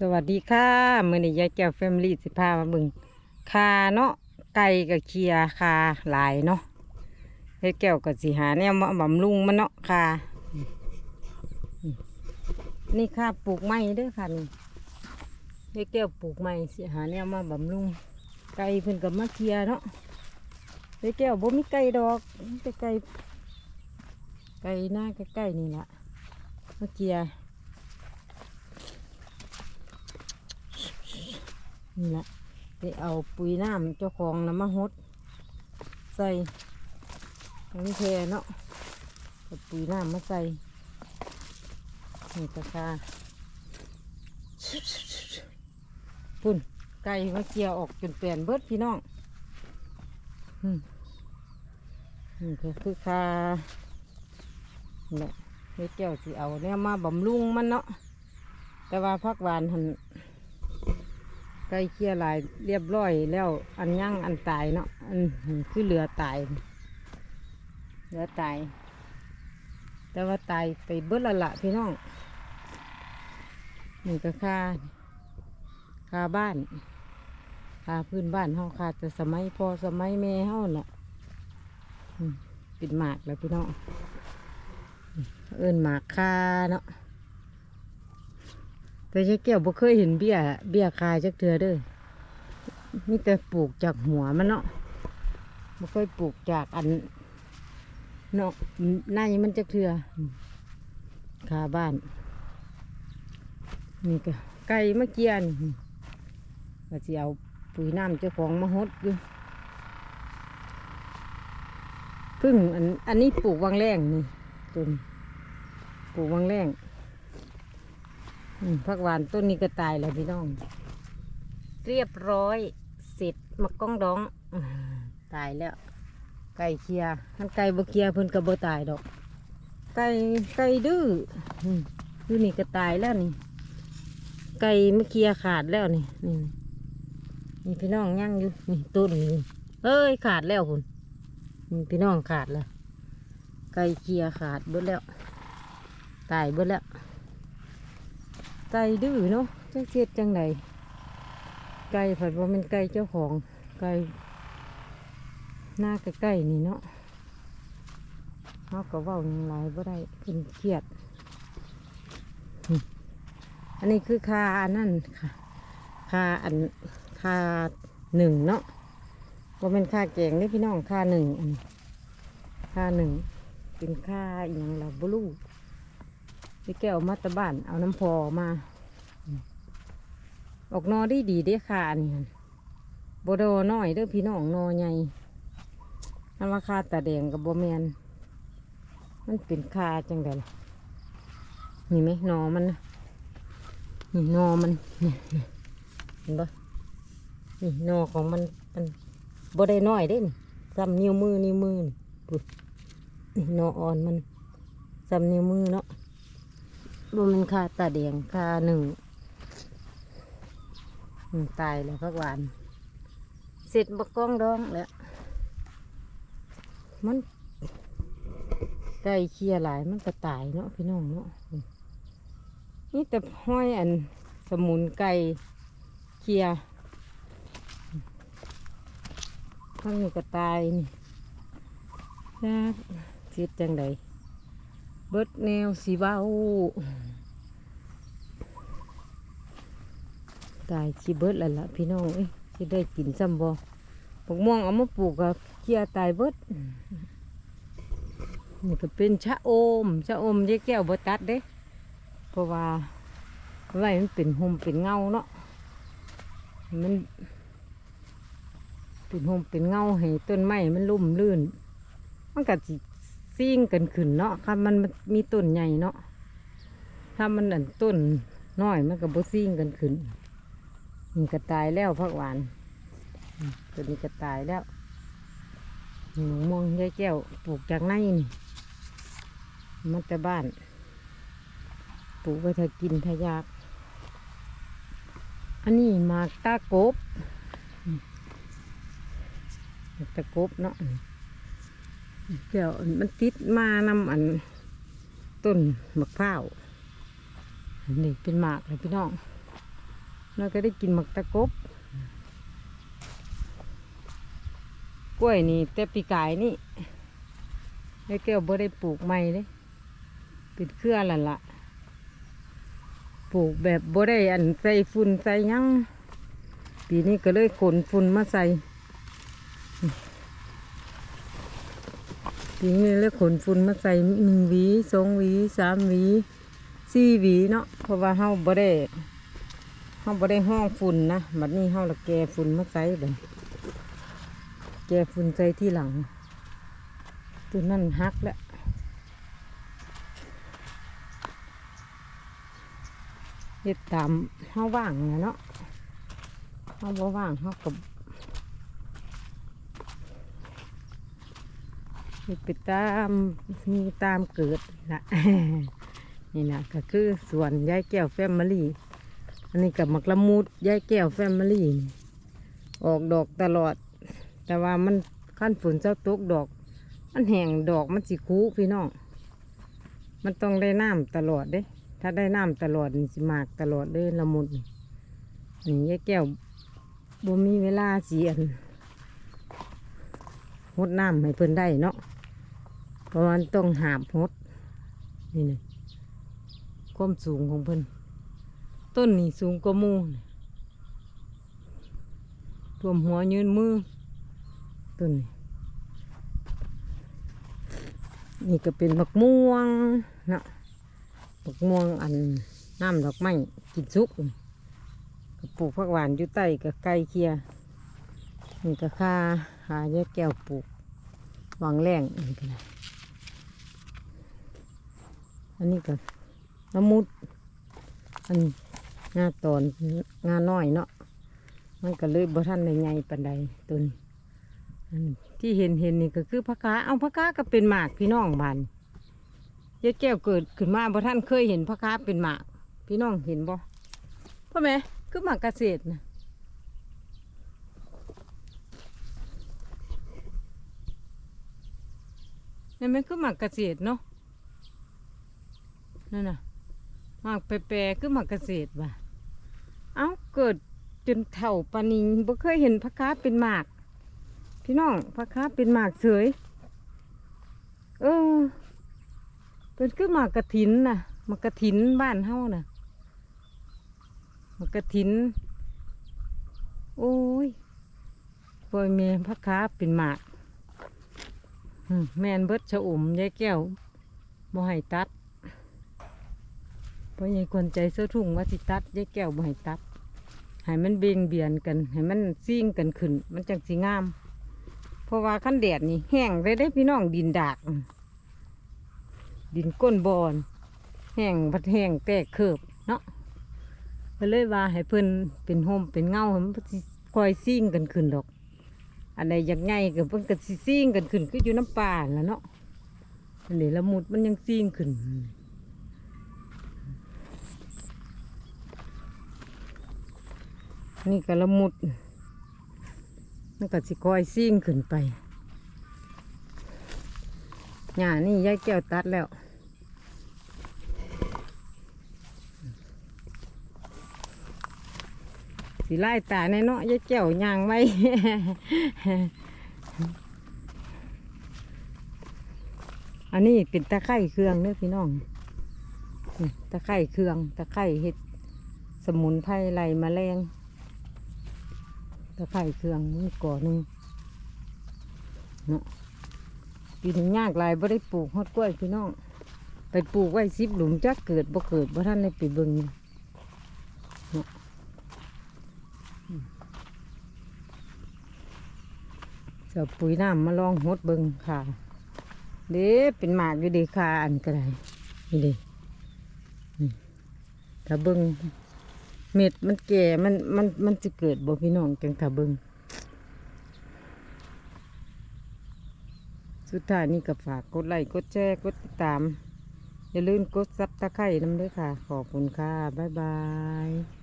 สวัสดีค่ะมื้อนี้ยายแก้วแฟมิลี่สิพามาเบิ่งคาเนาะไก่กับเคียคาหลายเนาะยายแก้วก็สิหาแนวมาบำรุงมันเนาะคานี่ค่าปลูกไม้เด้อค่ะนี่ยายแก้วปลูกไม้สิหาแนวมาบำรุงไก่เพิ่นกับมาเคียเนาะยายแก้วบ่มีไก่ดอกแต่ไก่ไก่หน้าใกล้ๆนี่แหละมาเคีย นี่แหละไปเอาปุ๋ยน้ำเจ้าของน้ำมาหดใส่ทั้งแพเนาะกับปุ๋ยน้ำมาใส่นี่ตะคาปุ่นไก่มาเกี่ยวออกจนเปลี่ยนเบิดพี่น้องอืมนี่ก็คือคานี่แหละเด็กแก้วสิเอาเนี่ยมาบำรุงมันเนาะแต่ว่าพักหวานหัน ไก่เคี่ยลายเรียบร้อยแล้ว อันยั่งอันตายเนาะอันคือเหลือตาย เหลือตาย แต่ว่าตายไปเบิดละละพี่น้องนี่ก็ค่าค่าบ้านค่าพื้นบ้านเฮาค่าแต่สมัยพอสมัยแม่เฮาน่ะปิดหมากแล้วพี่น้องเอิ้นหมากค่าเนาะ แต่ยายแก้วบ่เคยเห็นเบี้ย เบี้ยคายจักเทือเด้อมีแต่ปลูกจากหัวมันเนาะบ่เคยปลูกจากอันเนาะในมันจักเทืออืมคาบ้าน นี่ก็ไก่มะเกียนก็สิเอาปุ๋ยน้ำเจ้าของมาหดอยู่พึ่งอันอันนี้ปลูกวังแรงนี่ต้นปลูกวังแรง ผักหวานต้นนี้ก็ตายแล้วพี่น้อง เรียบร้อยเสร็จมักก้องดองตายแล้ว ไก่เคลียร์ทันไก่บ่เคลียร์เพิ่นก็บ่ตายดอก ไก่ไก่ดื้ออืมอนี่ก็ตายแล้วนี่ ไก่เมื่อเคลียขาดแล้วนี่นี่นี่พี่น้องย่างอยู่นี่ต้นนี่เอ้ยขาดแล้วคุณนี่พี่น้องขาดแล้วไก่เคลียร์ขาดเบิดแล้ว ตายเบิดแล้ว ไก่ดื้อเนาะจังเสียดจังไดไก่ผัดว่ามันไก่เจ้าของไก่หน้าใกล้ๆนี่เนาะเขาก็ว้าอย่างไรบ่ได้เป็นเครียด อันนี้คือคาอันนั่นค่ะคาอันคาหนึ่งเนาะว่าเป็นคาแกงนี่พี่น้องคาหนึ่งอันคาหนึ่งเป็นคาอย่างเราบลู พี่แก้วมาแตะบ้าน เอาน้ำพอมาอืมออกนอได้ดีเด้อค่ะอันนี่หั่นบโดน้อยเด้อพี่น้องนอใหญ่อันว่าคาตาแดงกับบัแมนมันเป็นคาจังไดล่ะนี่ไหมนอมันนะนี่นอมันนี่นี่เห็นปะนี่นอของมันมันบได้น้อยเด้นี่ซ้ำนิ้วมือนิ้วมือนี่ปุ๊บนี่นออ่อนมันซ้ำนิ้วมือเนาะ บ่มันคาตาแดงคาหนึ่งตายแล้วพักหวานเสร็จบกกล้องดองแล้วมันไก่เคียหลายมันก็ตายเนาะพี่น้องเนาะนี่แต่ห้อยอันสมุนไก่เคียข้างนี้ก็ตายนี่จ้าเสียดจังใด เบิดแนวสีเบาตายชีเบิดแล้วล่ะพี่น้องเอ้ยสิได้กินซ้ำบ่ปกม่วงเอามาปลูกกับเคียตายเบิดนี่ก็เป็นชะอมชะอมยายแก้วบ่ตัดเด้เพราะว่าไว้มันเป็นหมเป็นเงาเนาะมันเป็นหมเป็นเงาให้ต้นไม้มันลุ่มลื่น มันก็สิ ซิ่งกันขึ้นเนาะค่ะมันมีต้นใหญ่เนาะถ้ามันอันต้นน้อยมันก็บ่ซิ่งกันขึ้นมันก็ตายแล้วพักหวานมตัวนี้ก็ตายแล้วหนูมองยายแก้วปลูกจากในนี่มันแต่บ้าน ปลูกไว้ถ้ากินถ้ายาก อันนี้มากตากบมหมากตะกบเนาะ เดี๋ยวมันติดมานำอันต้นมะพร้าวนี่เป็นหมากเลยพี่น้องเราก็ได้กินหมักตะกบกล้วยนี่แต่ปีกายนี่ได้แก้วบ่ได้ปลูกใหม่เลยปิดเครือและละปลูกแบบบ่ได้อันใส่ฝุ่นใส่ยังปีนี้ก็เลยขนฝุ่นมาใส่ ปีนี้เลยขนฝุ่นมาใส่หนึ่งหวีสองหวีสามหวีสี่หวีเนาะเพราะว่าเฮาบ่ได้เฮาบ่ได้ห้องฝุ่นนะบัดนี้เฮาละแกฝุ่นมาใส่เบิ่แกฝุ่นใส่ที่หลังตัวนั่นฮักแล้วเฮ็ดตามเฮาว่างนะเนาะเฮาบ่ว่างเฮากับเฮ็ด ไปตามมีตามเกิดนะนี่นะก็คือสวนยายแก้วแฟมิลี่อันนี้กับมักละมุดยายแก้วแฟมิลี่ออกดอกตลอด แต่ว่ามันขั้นฝนเจ้าตกดอก มันแห้งดอกมันสิคูพี่น้องมันต้องได้น้ำตลอดเด้ ถ้าได้น้ำตลอดนี่สิมากตลอดเลยละมุดนี่นี่ยายแก้วบ่มีเวลาเสียนหดน้ำให้เพิ่นได้เนาะ เพราะมันต้องหาบหดนี่นะความสูงของเพิ่นต้นนี่สูงกว่ามูท่วมหัวยืนมือต้นนี้นี่ก็เป็นมักม่วงนะมักม่วงอันน้ำดอกไม้กินซุกปลูกผักหวานอยู่ใต้กับไก่เคียนี่ก็ค่าหาแยกแก้วปลูกวางแรงนี่ก็ได้ อันนี้ก็ละมุด อันงาตอนงาน้อยเนาะมันก็เลยบ่ทันในไงปันใดตัวนี้อันที่เห็นเห็นนี่ก็คือพะกาเอาพะกาก็เป็นหมากพี่น้องบานยาแก้วเกิดขึ้นมาบ่ท่านเคยเห็นพะกาเป็นหมาก พี่น้องเห็นบ่พ่อแม่คือหมากเกษตรนะนี่มันคือหมากเกษตรเนาะ นั่นน่ะหมากแปรๆคือหมากเกษตรว่ะเอ้าเกิดจนเถ่าปานิงบ่เคยเห็นพะกาเป็นหมาก พี่น้องพะค้าเป็นหมากเสยเออเป็นคือหมากกระถินน่ะหมากกระถินบ้านเฮาน่ะหมากกระถิน โอ้ยปล่อยเมพะค้าเป็นหมากอืมแมนเบิดชะอมยายแก้วบ่ให้ตัด เพราะยายคนใจเสื้อทุ่งว่าสิตัดยายแก้วบ่ให้ตัดให้มันเบียงเบียนกันให้มันซิ่งกันขึ้น มันจังสีงาม เพราะว่าขั้นแดดนี่แห้งเลยได้พี่น้องดินดาก ดินก้นบอนแห้งพัดแห้งแตกเคิบเนาะก็เลยว่าให้เพิ่นเป็นห่มเป็นเงาให้มันคอยซิ่งกันขึ้นดอกอันใดอยากไงก็เพิ่นก็สิซิ่งกันขึ้นคือยู่น้ำป่าแล้วเนาะอันนี้ละมุดมันยังซิ่งขึ้น นี่ก็ละมุดมันก็สิคอยซิ่งขึ้นไปหญ้านี่ยายแก้วตัดแล้วสีไล่ตาในเนาะยายแก้วยางไว้ อันนี้เป็นตะไคร่เครื่องเด้อพี่น้องตะไคร่เครื่องตะไคร่เห็ดสมุนไพรไล่แมลง ตะไคร่เครื่องนี่ก่อหนึ่งเนาะปีนี้ยากหลายบ่ได้ปลูกฮอดกล้วยพี่น้องไปปลูกไว้สิบหลุมจักเกิดบ่เกิดบ่ท่านได้ไปเบิ่งเนาะจะปุ๋ยน้ำมาลองหดเบิ่งค่ะเด้เป็นหมากอยู่เดีค่ะอันก็ได้นี่เด้นี่ถ้าเบิ่ง เม็ดมันแก่มันมันมันจะเกิดบ่พี่น้องจังถ้าเบิงสุดท้ายนี่ก็ฝากกดไลค์กดแชร์กดติดตาม อย่าลืมกดซับตะไคร่น้ำด้วยค่ะ ขอบคุณค่ะ บ๊ายบาย